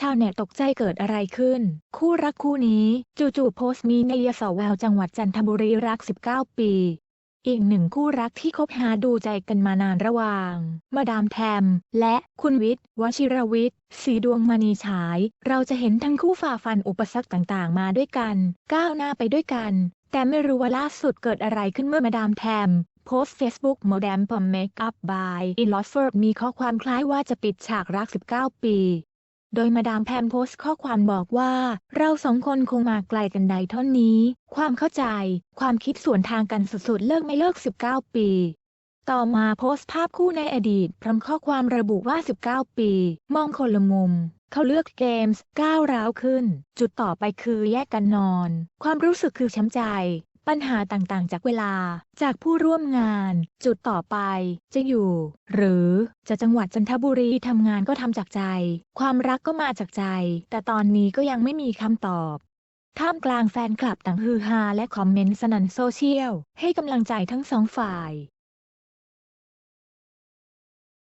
ชาวเน็ตตกใจเกิดอะไรขึ้น คู่รักคู่นี้ จู่ๆโพสต์มีในยสแววจังหวัดจันทบุรีรัก 19 ปี อีกหนึ่งคู่รักที่คบหาดูใจกันมานานระหว่าง มาดามแทม และคุณวิทย์วชิรวิทย์สีดวงมณีฉาย เราจะเห็นทั้งคู่ฝ่าฟันอุปสรรคต่างๆ มาด้วยกัน ก้าวหน้าไปด้วยกัน แต่ไม่รู้ว่าล่าสุดเกิดอะไรขึ้นเมื่อมาดามแทมโพสต์ Facebook โมเดมปอมเมคอัพบายอิลอสเฟิร์มีข้อความคล้ายว่าจะปิดฉากรัก 19 ปี โดยมาดามแพมโพสต์ข้อความบอกว่า เราสองคนคงมาไกลกันใดเท่านี้ ความเข้าใจ ความคิดส่วนทางกันสุดๆ เลิกไม่เลิก 19 ปี ต่อมาโพสต์ภาพคู่ในอดีต พร้อมข้อความระบุว่า 19 ปี มองคนละมุม เขาเลือกเกมส์ก้าวร้าวขึ้น จุดต่อไปคือแยกกันนอน ความรู้สึกคือช้ำใจ ปัญหาต่างๆ จากเวลา จากผู้ร่วมงาน จุดต่อไป จะอยู่ หรือจะจังหวัดจันทบุรีทำงานก็ทำจากใจ ความรักก็มาจากใจ แต่ตอนนี้ก็ยังไม่มีคำตอบท่ามกลางแฟนคลับต่างฮือฮาและคอมเมนต์สนั่นโซเชียล ให้กำลังใจทั้งสองฝ่าย